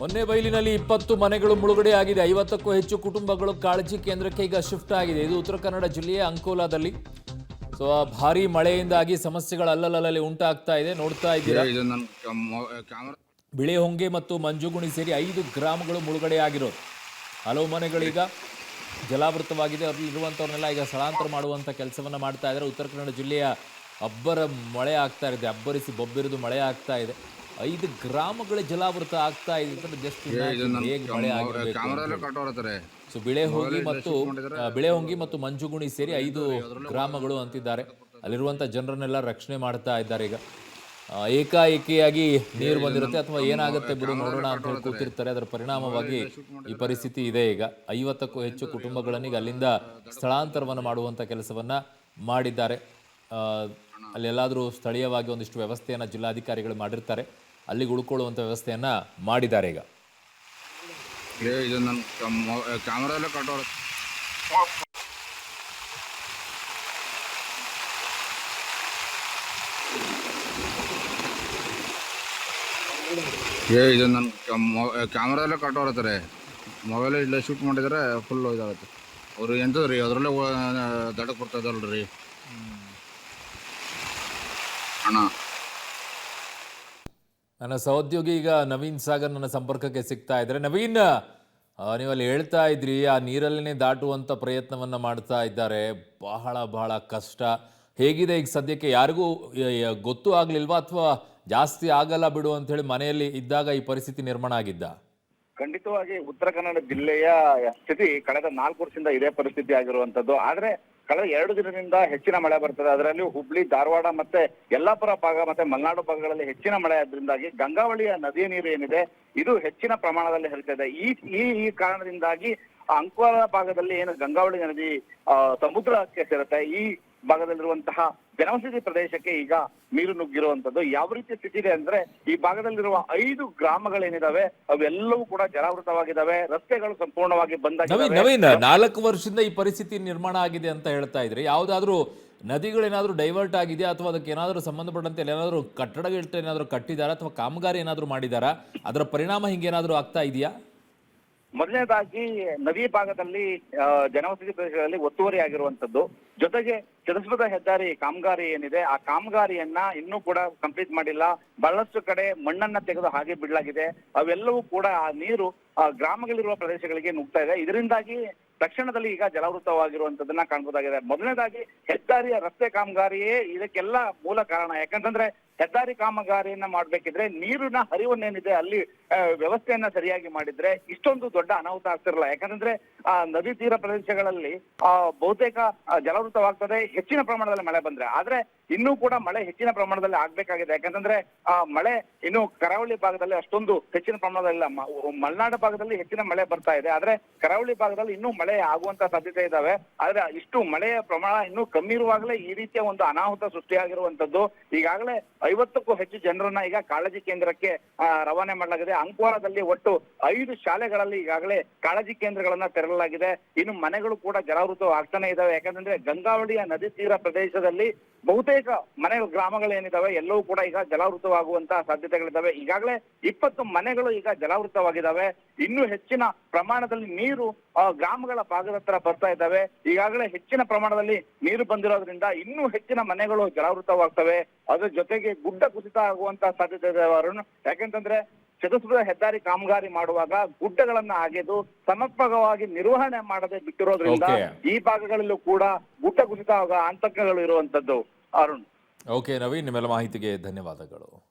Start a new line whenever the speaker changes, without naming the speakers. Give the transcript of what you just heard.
ಮೊನ್ನೆ ಬೈಲಿನಲ್ಲಿ ಇಪ್ಪತ್ತು ಮನೆಗಳು ಮುಳುಗಡೆ ಆಗಿದೆ. ಐವತ್ತಕ್ಕೂ ಹೆಚ್ಚು ಕುಟುಂಬಗಳು ಕಾಳಜಿ ಕೇಂದ್ರಕ್ಕೆ ಈಗ ಶಿಫ್ಟ್ ಆಗಿದೆ. ಇದು ಉತ್ತರ ಕನ್ನಡ ಜಿಲ್ಲೆಯ ಅಂಕೋಲಾದಲ್ಲಿ. ಸೊ ಆ ಭಾರಿ ಮಳೆಯಿಂದಾಗಿ ಸಮಸ್ಯೆಗಳು ಅಲ್ಲಲ್ಲಲ್ಲಿ ಉಂಟಾಗ್ತಾ ಇದೆ. ನೋಡ್ತಾ ಇದ್ದೀರಾ?
ಬಿಳಿ
ಬಿಳೆ ಹೊಂಗೆ ಮತ್ತು ಮಂಜುಗುಣಿ ಸೇರಿ ಐದು ಗ್ರಾಮಗಳು ಮುಳುಗಡೆ ಆಗಿರೋದು. ಹಲವು ಮನೆಗಳೀಗ ಜಲಾವೃತವಾಗಿದೆ. ಅಲ್ಲಿರುವಂಥವ್ರನ್ನೆಲ್ಲ ಈಗ ಸ್ಥಳಾಂತರ ಮಾಡುವಂಥ ಕೆಲಸವನ್ನು ಮಾಡ್ತಾ ಇದ್ದಾರೆ. ಉತ್ತರ ಕನ್ನಡ ಜಿಲ್ಲೆಯ ಅಬ್ಬರ ಮಳೆ ಆಗ್ತಾ ಇದೆ. ಅಬ್ಬರಿಸಿ ಬೊಬ್ಬಿರಿದು ಮಳೆ ಆಗ್ತಾ ಇದೆ. ಐದು ಗ್ರಾಮಗಳ ಜಲಾವೃತ ಆಗ್ತಾ ಇದೆ ಅಂತಂದ್ರೆ ಜಸ್ಟ್ ಹೇಗೆ ಮಳೆ ಆಗಿರಬೇಕು ಸೊ ಬಿಳೆಹೊಂಗಿ ಮತ್ತು ಬಿಳೆ ಹೊಂಗಿ ಮತ್ತು ಮಂಜುಗುಣಿ ಸೇರಿ ಐದು ಗ್ರಾಮಗಳು ಅಂತಿದ್ದಾರೆ. ಅಲ್ಲಿರುವಂತ ಜನರನ್ನೆಲ್ಲ ರಕ್ಷಣೆ ಮಾಡ್ತಾ ಇದ್ದಾರೆ ಈಗ. ಏಕಾಏಕಿಯಾಗಿ ನೀರು ಬಂದಿರುತ್ತೆ ಅಥವಾ ಏನಾಗುತ್ತೆ ಬಿಡು ನೋಡೋಣ ಅಂತ ಹೇಳಿ ಕೂತಿರ್ತಾರೆ. ಅದರ ಪರಿಣಾಮವಾಗಿ ಈ ಪರಿಸ್ಥಿತಿ ಇದೆ ಈಗ. ಐವತ್ತಕ್ಕೂ ಹೆಚ್ಚು ಕುಟುಂಬಗಳನ್ನು ಈಗ ಅಲ್ಲಿಂದ ಸ್ಥಳಾಂತರವನ್ನು ಮಾಡುವಂಥ ಕೆಲಸವನ್ನ ಮಾಡಿದ್ದಾರೆ. ಅಲ್ಲೆಲ್ಲಾದರೂ ಸ್ಥಳೀಯವಾಗಿ ಒಂದಿಷ್ಟು ವ್ಯವಸ್ಥೆಯನ್ನು ಜಿಲ್ಲಾಧಿಕಾರಿಗಳು ಮಾಡಿರ್ತಾರೆ. ಅಲ್ಲಿಗೆ ಉಳ್ಕೊಳ್ಳುವಂಥ ವ್ಯವಸ್ಥೆಯನ್ನು ಮಾಡಿದ್ದಾರೆ ಈಗ.
ಏ ಇದು ನನ್ನ ಕ್ಯಾಮ್ರಾದಲ್ಲೇ ಕಟ್ ಹೊಡತಾರೆ ಏ ಇದು ನನ್ನ ಕ್ಯಾಮ್ರಾ ಎಲ್ಲ ಕಟ್ಟೋರತ್ತಾರೆ ಮೊಬೈಲ್ ಇಲ್ಲ ಶೂಟ್ ಮಾಡಿದರೆ ಫುಲ್ ಇದಾಗುತ್ತೆ. ಅವರು ಎಂತದ್ದು ರೀ ಅದರಲ್ಲೇ ದಡಕ್ಕೆ ಬರ್ತದಲ್ರಿ ಅಣ್ಣ.
ನನ್ನ ಸಹೋದ್ಯೋಗಿ ಈಗ ನವೀನ್ ಸಾಗರ್ ನನ್ನ ಸಂಪರ್ಕಕ್ಕೆ ಸಿಗ್ತಾ ಇದ್ದಾರೆ. ನವೀನ್ ಆ, ನೀವು ಅಲ್ಲಿ ಹೇಳ್ತಾ ಇದ್ರಿ ಆ ನೀರಲ್ಲೇ ದಾಟುವಂತ ಪ್ರಯತ್ನವನ್ನ ಮಾಡ್ತಾ ಇದ್ದಾರೆ. ಬಹಳ ಬಹಳ ಕಷ್ಟ. ಹೇಗಿದೆ ಈಗ ಸದ್ಯಕ್ಕೆ? ಯಾರಿಗೂ ಗೊತ್ತು ಆಗ್ಲಿಲ್ವಾ ಅಥವಾ ಜಾಸ್ತಿ ಆಗಲ್ಲ ಬಿಡು ಅಂತ ಹೇಳಿ ಮನೆಯಲ್ಲಿ ಇದ್ದಾಗ ಈ ಪರಿಸ್ಥಿತಿ ನಿರ್ಮಾಣ ಆಗಿದ್ದ?
ಖಂಡಿತವಾಗಿ ಉತ್ತರ ಕನ್ನಡ ಜಿಲ್ಲೆಯ ಸ್ಥಿತಿ ಕಳೆದ ನಾಲ್ಕು ವರ್ಷದಿಂದ ಇದೇ ಪರಿಸ್ಥಿತಿ ಆಗಿರುವಂತದ್ದು ಆದ್ರೆ ಕಳೆದ ಎರಡು ದಿನದಿಂದ ಹೆಚ್ಚಿನ ಮಳೆ ಬರ್ತದೆ. ಅದರಲ್ಲಿ ಹುಬ್ಳಿ, ಧಾರವಾಡ ಮತ್ತೆ ಯಲ್ಲಾಪುರ ಭಾಗ ಮತ್ತೆ ಮಲೆನಾಡು ಭಾಗಗಳಲ್ಲಿ ಹೆಚ್ಚಿನ ಮಳೆ ಆದ್ರಿಂದಾಗಿ ಗಂಗಾವಳಿಯ ನದಿಯ ನೀರು ಏನಿದೆ, ಇದು ಹೆಚ್ಚಿನ ಪ್ರಮಾಣದಲ್ಲಿ ಹರಿತಾ ಇದೆ ಈ ಈ ಕಾರಣದಿಂದಾಗಿ ಅಂಕೋಲ ಭಾಗದಲ್ಲಿ ಏನು ಗಂಗಾವಳಿ ನದಿ ಸಮುದ್ರಕ್ಕೆ ಸೇರುತ್ತೆ. ಈ ಭಾಗದಲ್ಲಿರುವಂತಹ ಜನವಸತಿ ಪ್ರದೇಶಕ್ಕೆ ಈಗ ನೀರು ನುಗ್ಗಿರುವಂತದ್ದು ಯಾವ ರೀತಿ ಸ್ಥಿತಿ ಇದೆ ಅಂದ್ರೆ ಈ ಭಾಗದಲ್ಲಿರುವ ಐದು ಗ್ರಾಮಗಳೇನಿದಾವೆ, ಅವೆಲ್ಲವೂ ಕೂಡ ಜಲಾವೃತವಾಗಿದ್ದಾವೆ ರಸ್ತೆಗಳು ಸಂಪೂರ್ಣವಾಗಿ
ಬಂದಾಗಿದೆ ನಾಲ್ಕು ವರ್ಷದಿಂದ ಈ ಪರಿಸ್ಥಿತಿ ನಿರ್ಮಾಣ ಆಗಿದೆ ಅಂತ ಹೇಳ್ತಾ ಇದ್ರೆ. ಯಾವ್ದಾದ್ರು ನದಿಗಳೇನಾದ್ರೂ ಡೈವರ್ಟ್ ಆಗಿದೆಯಾ ಅಥವಾ ಅದಕ್ಕೆ ಏನಾದರೂ ಸಂಬಂಧಪಟ್ಟಂತೆ ಏನಾದರೂ ಕಟ್ಟಡಗಳು ಏನಾದರೂ ಕಟ್ಟಿದಾರ ಅಥವಾ ಕಾಮಗಾರಿ ಏನಾದರೂ ಮಾಡಿದಾರಾ? ಅದರ ಪರಿಣಾಮ ಹಿಂಗೇನಾದರೂ ಆಗ್ತಾ ಇದೆಯಾ?
ಮೊದಲನೇದಾಗಿ ನದಿ ಭಾಗದಲ್ಲಿ ಜನವಸತಿ ಪ್ರದೇಶಗಳಲ್ಲಿ ಒತ್ತುವರಿ ಆಗಿರುವಂತದ್ದು ಜೊತೆಗೆ ಚತುಷ್ಪಥ ಹೆದ್ದಾರಿ, ಕಾಮಗಾರಿ ಏನಿದೆ, ಆ ಕಾಮಗಾರಿಯನ್ನ ಇನ್ನೂ ಕೂಡ ಕಂಪ್ಲೀಟ್ ಮಾಡಿಲ್ಲ. ಬಹಳಷ್ಟು ಕಡೆ ಮಣ್ಣನ್ನ ತೆಗೆದು ಹಾಗೆ ಬಿಡಲಾಗಿದೆ. ಅವೆಲ್ಲವೂ ಕೂಡ ಆ ನೀರು ಗ್ರಾಮಗಳಿರುವ ಪ್ರದೇಶಗಳಿಗೆ ನುಗ್ತಾ ಇದೆ. ಇದರಿಂದಾಗಿ ತಕ್ಷಣದಲ್ಲಿ ಈಗ ಜಲಾವೃತವಾಗಿರುವಂತದನ್ನ ಕಾಣಬಹುದಾಗಿದೆ ಮೊದಲನೇದಾಗಿ ಹೆದ್ದಾರಿಯ ರಸ್ತೆ ಕಾಮಗಾರಿಯೇ ಇದಕ್ಕೆಲ್ಲ ಮೂಲ ಕಾರಣ. ಯಾಕಂತಂದ್ರೆ ಹೆದ್ದಾರಿ ಕಾಮಗಾರಿಯನ್ನ ಮಾಡ್ಬೇಕಿದ್ರೆ ನೀರಿನ ಹರಿವನ್ನೇನಿದೆ ಅಲ್ಲಿ ವ್ಯವಸ್ಥೆಯನ್ನ ಸರಿಯಾಗಿ ಮಾಡಿದ್ರೆ ಇಷ್ಟೊಂದು ದೊಡ್ಡ ಅನಾಹುತ ಆಗ್ತಿರಲ್ಲ. ಯಾಕಂದ್ರೆ, ಆ, ನದಿ ತೀರ ಪ್ರದೇಶಗಳಲ್ಲಿ, ಆ, ಬಹುತೇಕ ಜಲವೃತವಾಗ್ತದೆ ಹೆಚ್ಚಿನ ಪ್ರಮಾಣದಲ್ಲಿ ಮಳೆ ಬಂದ್ರೆ. ಆದ್ರೆ ಇನ್ನೂ ಕೂಡ ಮಳೆ ಹೆಚ್ಚಿನ ಪ್ರಮಾಣದಲ್ಲಿ ಆಗ್ಬೇಕಾಗಿದೆ. ಯಾಕಂತಂದ್ರೆ, ಆ, ಮಳೆ ಇನ್ನು ಕರಾವಳಿ ಭಾಗದಲ್ಲಿ ಅಷ್ಟೊಂದು ಹೆಚ್ಚಿನ ಪ್ರಮಾಣದಲ್ಲಿ ಇಲ್ಲ. ಭಾಗದಲ್ಲಿ ಹೆಚ್ಚಿನ ಮಳೆ ಬರ್ತಾ ಇದೆ. ಆದ್ರೆ ಕರಾವಳಿ ಭಾಗದಲ್ಲಿ ಇನ್ನೂ ಮಳೆ ಆಗುವಂತ ಸಾಧ್ಯತೆ ಇದಾವೆ. ಆದ್ರೆ ಇಷ್ಟು ಮಳೆಯ ಪ್ರಮಾಣ ಇನ್ನೂ ಕಮ್ಮಿ ಇರುವಾಗಲೇ ಈ ರೀತಿಯ ಒಂದು ಅನಾಹುತ ಸೃಷ್ಟಿಯಾಗಿರುವಂತದ್ದು ಈಗಾಗಲೇ ಐವತ್ತಕ್ಕೂ ಹೆಚ್ಚು ಜನರನ್ನ ಈಗ ಕಾಳಜಿ ಕೇಂದ್ರಕ್ಕೆ ರವಾನೆ ಮಾಡಲಾಗಿದೆ. ಅಂಕೋಲಾದಲ್ಲಿ ಒಟ್ಟು ಐದು ಶಾಲೆಗಳಲ್ಲಿ ಈಗಾಗಲೇ ಕಾಳಜಿ ಕೇಂದ್ರಗಳನ್ನ ತೆರಲಾಗಿದೆ ಇನ್ನು ಮನೆಗಳು ಕೂಡ ಜಲಾವೃತ ಆಗ್ತಾನೆ ಇದಾವೆ. ಯಾಕಂದ್ರೆ ಗಂಗಾವಳಿಯ ನದಿ ತೀರ ಪ್ರದೇಶದಲ್ಲಿ ಬಹುತೇಕ ಮನೆ ಗ್ರಾಮಗಳೇನಿದಾವೆ ಎಲ್ಲವೂ ಕೂಡ ಈಗ ಜಲಾವೃತವಾಗುವಂತಹ ಸಾಧ್ಯತೆಗಳಿದ್ದಾವೆ ಈಗಾಗಲೇ ಇಪ್ಪತ್ತು ಮನೆಗಳು ಈಗ ಜಲಾವೃತವಾಗಿದ್ದಾವೆ ಇನ್ನೂ ಹೆಚ್ಚಿನ ಪ್ರಮಾಣದಲ್ಲಿ ನೀರು ಗ್ರಾಮಗಳ ಭಾಗದ ಹತ್ರ ಬರ್ತಾ ಇದ್ದಾವೆ ಈಗಾಗಲೇ ಹೆಚ್ಚಿನ ಪ್ರಮಾಣದಲ್ಲಿ ನೀರು ಬಂದಿರೋದ್ರಿಂದ ಇನ್ನೂ ಹೆಚ್ಚಿನ ಮನೆಗಳು ಜಲಾವೃತವಾಗ್ತವೆ. ಅದ್ರ ಜೊತೆಗೆ ಗುಡ್ಡ ಕುಸಿತ ಆಗುವಂತಹ ಸಾಧ್ಯತೆ ಇದೆ ಯಾಕೆಂತಂದ್ರೆ ಚತುಷ್ಪಥ ಹೆದ್ದಾರಿ ಕಾಮಗಾರಿ ಮಾಡುವಾಗ ಗುಡ್ಡಗಳನ್ನ ಅಗೆದು ಸಮರ್ಪಕವಾಗಿ ನಿರ್ವಹಣೆ ಮಾಡದೆ ಬಿಟ್ಟಿರೋದ್ರಿಂದ ಈ ಭಾಗಗಳಲ್ಲೂ ಕೂಡ ಗುಡ್ಡ ಕುಸಿತ ಆಗುವ ಆತಂಕಗಳು ಇರುವಂತದ್ದು. ಅರುಣ್.
ಓಕೆ ನವೀನ್ ನಿಮ್ಮೆಲ್ಲ ಮಾಹಿತಿಗೆ ಧನ್ಯವಾದಗಳು.